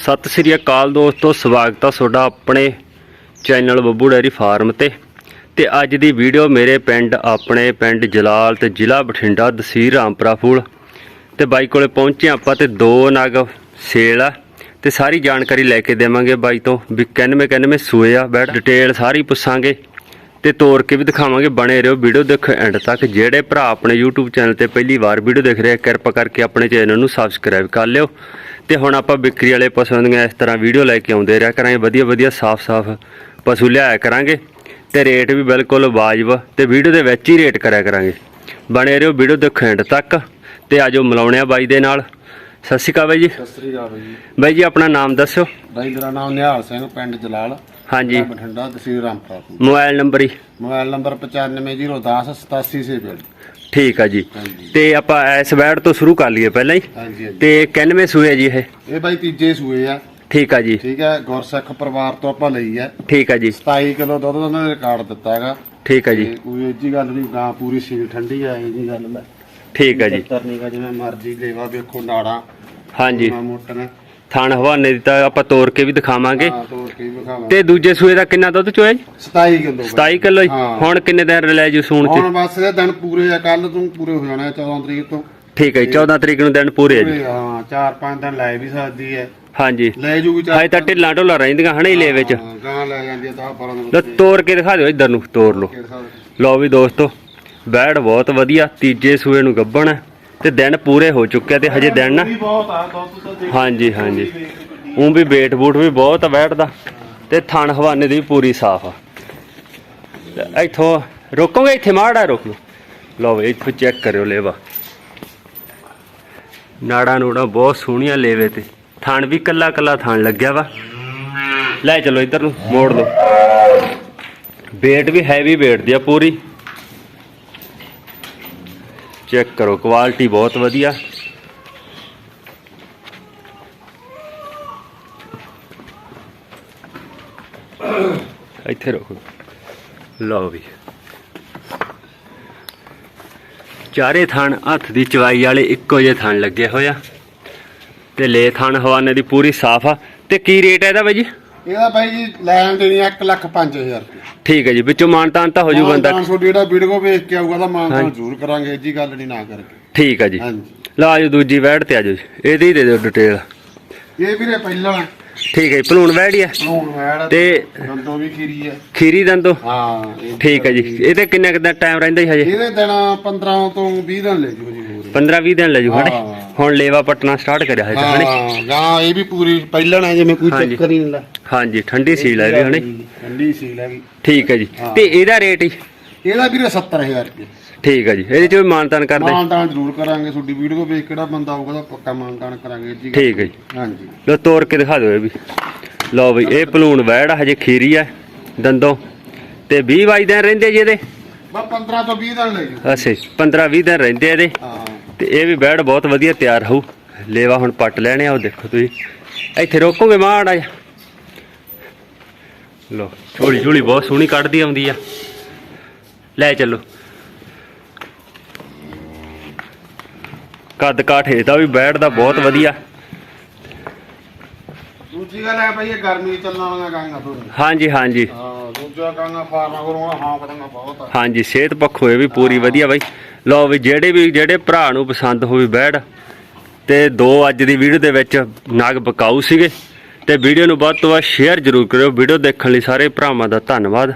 ਸਤਿ ਸ੍ਰੀ ਅਕਾਲ ਦੋਸਤੋ, ਸਵਾਗਤ ਆ ਤੁਹਾਡਾ ਆਪਣੇ ਚੈਨਲ ਬੱਬੂ ਡੈਰੀ ਫਾਰਮ ਤੇ। ਤੇ ਅੱਜ ਦੀ ਵੀਡੀਓ ਮੇਰੇ ਪਿੰਡ, ਆਪਣੇ ਪਿੰਡ ਜਲਾਲ ਤੇ ਜ਼ਿਲ੍ਹਾ ਬਠਿੰਡਾ ਦਸੀਰ ਰਾਮਪੁਰਾ ਫੂਲ ਤੇ ਬਾਈ ਕੋਲੇ ਪਹੁੰਚੇ ਆਪਾਂ ਤੇ ਦੋ ਨਗ ਸੇਲ ਆ। ਤੇ ਸਾਰੀ ਜਾਣਕਾਰੀ ਲੈ ਕੇ ਦੇਵਾਂਗੇ ਬਾਈ ਤੋਂ ਵੀ ਕਿੰਨਵੇਂ ਕਿੰਨਵੇਂ ਸੂਏ ਆ। ਬੈਠ, ਡਿਟੇਲ ਸਾਰੀ ਪੁੱਛਾਂਗੇ। ਤੇ ਤੋਰ ਕੇ ਵੀ ਦਿਖਾਵਾਂਗੇ, ਬਣੇ ਰਹੋ ਵੀਡੀਓ ਦੇਖੋ ਐਂਡ ਤੱਕ। ਜਿਹੜੇ ਭਰਾ ਆਪਣੇ YouTube ਚੈਨਲ ਤੇ ਪਹਿਲੀ ਵਾਰ ਵੀਡੀਓ ਦੇਖ ਰਹੇ ਆ, ਕਿਰਪਾ ਕਰਕੇ ਆਪਣੇ ਚੈਨਲ ਨੂੰ ਸਬਸਕ੍ਰਾਈਬ ਕਰ ਲਿਓ। ਤੇ ਹੁਣ ਆਪਾਂ ਵਿਕਰੀ ਵਾਲੇ ਪਸ਼ੂਆਂ ਦੀਆਂ ਇਸ ਤਰ੍ਹਾਂ ਵੀਡੀਓ ਲੈ ਕੇ ਆਉਂਦੇ ਰਿਹਾ ਕਰਾਂਗੇ ਵਧੀਆ ਵਧੀਆ ਸਾਫ਼-ਸਾਫ਼ ਪਸ਼ੂ ਲਿਆਇਆ ਕਰਾਂਗੇ ਤੇ ਰੇਟ ਵੀ ਬਿਲਕੁਲ ਵਾਜਬ ਤੇ ਵੀਡੀਓ ਦੇ ਵਿੱਚ ਹੀ ਰੇਟ ਕਰਿਆ ਕਰਾਂਗੇ। ਬਣੇ ਰਹੋ ਵੀਡੀਓ ਦੇਖੋ ਐਂਡ ਤੱਕ ਤੇ ਆਜੋ ਮਿਲਾਉਣੇ ਆ ਬਾਈ ਦੇ ਨਾਲ। ਸਤਿ ਸ਼੍ਰੀ ਅਕਾਲ ਬਾਈ ਜੀ। ਸਤਿ ਸ੍ਰੀ ਅਕਾਲ ਜੀ। ਬਾਈ ਜੀ ਆਪਣਾ ਨਾਮ ਦੱਸਿਓ ਬਾਈ ਮੇਰਾ ਨਾਮ ਨਿਹਾਲ ਸਿੰਘ ਪਿੰਡ ਜਲਾਲ। ਹਾਂਜੀ। ਬਠਿੰਡਾ ਤਹਿਸੀਲ ਰਾਮਪੁਰਾ ਮੋਬਾਈਲ ਨੰਬਰ ਹੀ। ਮੋਬਾਈਲ ਨੰਬਰ 95010876 ਠੀਕ ਆ ਜੀ। ਹਾਂਜੀ। ਤੇ ਆਪਾਂ ਇਸ ਵੈਡ ਤੋਂ ਸ਼ੁਰੂ ਕਰ ਲਈਏ ਪਹਿਲਾਂ ਹੀ। ਹਾਂਜੀ ਹਾਂਜੀ। ਤੇ 91 ਸੂਏ ਜੀ ਇਹ। ਇਹ ਬਾਈ ਤੀਜੇ ਸੂਏ ਆ। ਠੀਕ ਆ ਜੀ। ਠੀਕ ਹੈ ਗੁਰਸਿੱਖ ਪਰਿਵਾਰ ਤੋਂ ਆਪਾਂ ਲਈ ਹੈ ਠੀਕ ਆ ਜੀ। 27 ਕਿਲੋ ਦੁੱਧ ਦਾ ਉਹਨਾਂ ਨੇ ਰਿਕਾਰਡ ਦਿੱਤਾ ਹੈਗਾ। ਠੀਕ ਆ ਜੀ। ਤੇ ਕੋਈ ਇੱਜੀ ਗੱਲ ਨਹੀਂ ਗਾਂ ਪੂਰੀ ਸੀਲ ਠੰਡੀ ਆ ਇਹ ਜੀ ਗੱਲ ਲੈ ਠੀਕ ਆ ਜੀ। ਤਰਨੀਗਾ ਜਿਵੇਂ ਮਰਜ਼ੀ ਲੇਵਾ ਵੇਖੋ ਨਾੜਾਂ। ਹਾਂਜੀ। ਨਾ ਮੋਟੀਆਂ ਥਣ ਹਵਾਨੇ ਦੀ ਤਾਂ ਆਪਾਂ ਤੋੜ ਕੇ ਵੀ ਦਿਖਾਵਾਂਗੇ। ਹਾਂ ਤੋੜ ਕੇ ਵੀ ਵਿਖਾਵਾਂ ਤੇ ਦੂਜੇ ਸੂਏ ਦਾ ਕਿੰਨਾ ਦੁੱਧ ਚੋਇਆ ਜੀ? 27 ਕਿਲੋ 27 ਕਿਲੋ ਜੀ? ਹਾਂ। ਹੁਣ ਕਿੰਨੇ ਦਿਨ ਲੈ ਜੂ ਸੂਣ ਚ? ਹੁਣ ਬਸ ਇਹ ਦਿਨ ਪੂਰੇ ਆ ਕੱਲ ਤੋਂ ਪੂਰੇ ਹੋ ਜਾਣਾ 14 ਤਰੀਕ ਤੋਂ। ਠੀਕ ਹੈ ਜੀ 14 ਤਰੀਕ ਨੂੰ ਦਿਨ ਪੂਰੇ ਆ ਜੀ। ਪੂਰੇ, ਹਾਂ ਚਾਰ ਪੰਜ ਦਿਨ ਲੈ ਵੀ ਸਕਦੀ ਹੈ। ਹਾਂਜੀ। ਲੈ ਜੂਗੀ ਚਾਰ ਹਾਏ ਤਾਂ ਢਿੱਲਾਂ ਢੋਲਾ ਰਹਿੰਦੀਆਂ ਹਣੇ ਲੈ ਵਿੱਚ। ਹਾਂ, ਗਾਂ ਲੈ ਜਾਂਦੀ ਆ ਤਾਂ ਪਰਾਂ ਲਓ ਤੋੜ ਕੇ ਦਿਖਾ ਦਿਓ ਇੱਧਰ ਨੂੰ ਤੋੜ ਲਓ। ਲਓ ਵੀ ਦੋਸਤੋ ਬੈੜ ਬਹੁਤ ਵਧੀਆ ਤੀਜੇ ਸੂਏ ਨੂੰ ਗੱਬਣ ਹੈ। ਤੇ ਦਿਨ ਪੂਰੇ ਹੋ ਚੁੱਕੇ ਆ ਤੇ ਹਜੇ ਦਿਨ ਨਾ ਬਹੁਤ ਆ ਦੁੱਧ ਤਾਂ ਦੇਖ ਹਾਂਜੀ ਹਾਂਜੀ। ਉਹ ਵੀ ਬੇਟ ਬੂਟ ਵੀ ਬਹੁਤ ਆ ਬੈਠਦਾ ਤੇ ਥਣ ਹਵਾਨੇ ਦੀ ਵੀ ਪੂਰੀ ਸਾਫ਼ ਆ। ਤੇ ਇੱਥੋਂ ਰੋਕੋਗੇ ਇੱਥੇ ਮਾੜਾ ਰੋਕ ਲਓ। ਲਓ ਵੀ ਇੱਥੋਂ ਚੈੱਕ ਕਰਿਓ ਲੇਵਾ। ਨਾੜਾ ਨੂੜਾ ਬਹੁਤ ਸੋਹਣੀਆਂ ਲੇਵੇ ਤੇ। ਥਣ ਵੀ ਕੱਲਾ ਕੱਲਾ ਥਣ ਲੱਗਿਆ ਵਾ। ਲੈ ਚਲੋ ਇੱਧਰ ਨੂੰ ਮੋੜ ਦੋ ਬੇਟ ਵੀ ਹੈਵੀ ਬੇਟ ਦੀ ਆ ਪੂਰੀ। ਚੈੱਕ ਕਰੋ ਕੁਆਲਿਟੀ ਬਹੁਤ ਵਧੀਆ। ਇੱਥੇ ਰੱਖੋ ਲਓ ਵੀ। ਚਾਰੇ ਥਣ ਹੱਥ ਦੀ ਚਵਾਈ ਵਾਲੇ ਇੱਕੋ ਜਿਹੇ ਥਣ ਲੱਗੇ ਹੋਇਆ ਤੇ ਲੈ ਥਣ ਹਵਾਨੇ ਦੀ ਪੂਰੀ ਸਾਫ਼ ਆ। ਤੇ ਕੀ ਰੇਟ ਹੈ ਇਹਦਾ ਬਾਈ ਜੀ? ਇਹਦਾ ਬਾਈ ਜੀ ਲੈਣ ਦੇਣੀ 1 ਲੱਖ 5000 ਰੁਪਏ। ਠੀਕ ਹੈ ਜੀ ਵਿੱਚੋਂ ਮਾਨਤਾਨ ਤਾਂ ਹੋ ਜੂ ਬੰਦਾ। ਮਾਨਸੋ ਜਿਹੜਾ ਵੀਡੀਓ ਵੇਖ ਕੇ ਆਊਗਾ ਤਾਂ ਜ਼ਰੂਰ ਕਰਾਂਗੇ ਜੀ ਗੱਲ ਨਹੀਂ ਨਾ ਕਰਕੇ। ਠੀਕ ਹੈ ਜੀ। ਹਾਂਜੀ। ਲਾ ਆਜੋ ਦੂਜੀ ਵੈੜ ਤੇ ਆਜੋ ਜੀ ਇਹਦੀ ਦੇ ਦਿਓ ਡਿਟੇਲ ਇਹ ਵੀਰੇ ਪਹਿਲਾਂ ਠੀਕ ਹੈ ਭਲੂਣ ਵੈੜ ਹੀ ਹੁਣ ਮੈੜ ਤੇ- ਗੰਦੋ ਵੀ ਖੀਰੀ ਹੈ ਖੀਰੀ ਦੰਦੋ? ਹਾਂ ਠੀਕ ਹੈ ਜੀ ਇਹਦੇ ਕਿੰਨਾ ਕਿੰਨਾ ਟਾਈਮ ਰਹਿੰਦਾ ਜੀ ਹਜੇ? ਇਹਦੇ ਦਿਨ 15 ਤੋਂ 20 ਦਿਨ ਲੈ ਜੂ ਜੀ ਪੂਰੇ 15 20 ਦਿਨ ਲੈ ਜੂ ਹਣੇ। ਹੁਣ ਲੇਵਾ ਪਟਣਾ ਸਟਾਰਟ ਕਰਿਆ ਹੈ ਤਾਂ ਹਣੇ ਹਾਂ ਇਹ ਵੀ ਪੂਰੀ ਪਹਿਲਾਂ ਜਿਵੇਂ ਕੋਈ। ਚੱਕਰ ਹੀ ਨਹੀਂ ਲਾ ਹਾਂਜੀ ਠੰਡੀ ਸੀਲ ਹੈ ਵੀ ਹਣੇ ਠੰਡੀ ਸੀ ਲੱਗੀ ਠੀਕ ਹੈ ਜੀ। ਹਾਂ। ਤੇ ਇਹਦਾ ਰੇਟ ਹੀ ਇਹਦਾ ਵੀਰੇ 70000 ਰੁਪਏ। ਠੀਕ ਹੈ ਜੀ। ਇਹਦੇ ਚ ਵੀ ਮਾਨਤਾਨ ਕਰਦੇ? ਮਾਨਤਾਨ ਜ਼ਰੂਰ ਕਰਾਂਗੇ। ਤੁਹਾਡੀ ਵੀਡੀਓ ਵੇਖ ਕਿਹੜਾ ਬੰਦਾ ਆਊਗਾ ਤਾਂ ਪੱਕਾ ਮਾਨਤਾਨ ਕਰਾਂਗੇ ਜੀ ਠੀਕ ਹੈ ਜੀ। ਹਾਂਜੀ। ਲੋ ਤੋੜ ਕੇ ਦਿਖਾ ਦਿਓ ਇਹ ਵੀ। ਲਓ ਬਈ ਇਹ ਭਲੂਣ ਵੈੜ ਆ, ਹਜੇ ਖੀਰੀ ਆ ਦੰਦੋਂ। ਤੇ 20 22 ਦਿਨ ਰਹਿੰਦੇ ਜੀ ਇਹਦੇ? ਬਸ 15 ਤੋਂ 20 ਦਿਨ ਲੈ ਜੂ ਅੱਛੇ 15 20 ਦਿਨ ਰਹਿੰਦੇ ਆ ਇਹਦੇ? ਹਾਂ। ਤੇ ਇਹ ਵੀ ਬੈੜ ਬਹੁਤ ਵਧੀਆ ਤਿਆਰ ਹੋਊ। ਲੇਵਾ ਹੁਣ ਪੱਟ ਲੈਣੇ ਆ ਉਹ ਦੇਖੋ ਤੁਸੀਂ। ਇੱਥੇ ਰੋਕੋਗੇ ਮਾੜਾ ਜਿਹਾ? ਲੋ ਝੋਲੀ ਝੋਲੀ ਬਹੁਤ ਸੋਹਣੀ ਕੱਢਦੀ ਆਉਂਦੀ ਆ। ਲੈ ਚੱਲੋ। ਕੱਦ ਕਾਠ ਇਹਦਾ ਵੀ ਬੈੜ ਦਾ ਬਹੁਤ ਵਧੀਆ। ਦੂਜੀ ਗੱਲ ਹੈ ਭਾਈ ਇਹ ਗਰਮੀ ਚੱਲਣ ਵਾਲੀਆਂ ਗਾਂਗਾ ਤੋਂ ਹਾਂਜੀ ਹਾਂਜੀ। ਹਾਂ ਦੂਜਾ ਗਾਂਗਾ ਫਾਰਮਾ ਕੋਲੋਂ ਹਾਂ ਪਤਾਂਗਾ ਬਹੁਤ ਆ। ਹਾਂਜੀ ਸਿਹਤ ਪੱਖੋਂ ਇਹ ਵੀ ਪੂਰੀ ਵਧੀਆ ਬਾਈ। ਲਓ ਵੀ ਜਿਹੜੇ ਵੀ ਜਿਹੜੇ ਭਰਾ ਨੂੰ ਪਸੰਦ ਹੋਵੇ ਬੈੜ ਤੇ ਦੋ ਅੱਜ ਦੀ ਵੀਡੀਓ ਦੇ ਵਿੱਚ ਨਾਗ ਬਕਾਊ ਸੀਗੇ। ਤੇ ਵੀਡੀਓ ਨੂੰ ਵੱਧ ਤੋਂ ਵੱਧ ਸ਼ੇਅਰ ਜ਼ਰੂਰ ਕਰਿਓ। ਵੀਡੀਓ ਦੇਖਣ ਲਈ ਸਾਰੇ ਭਰਾਵਾਂ ਦਾ ਧੰਨਵਾਦ।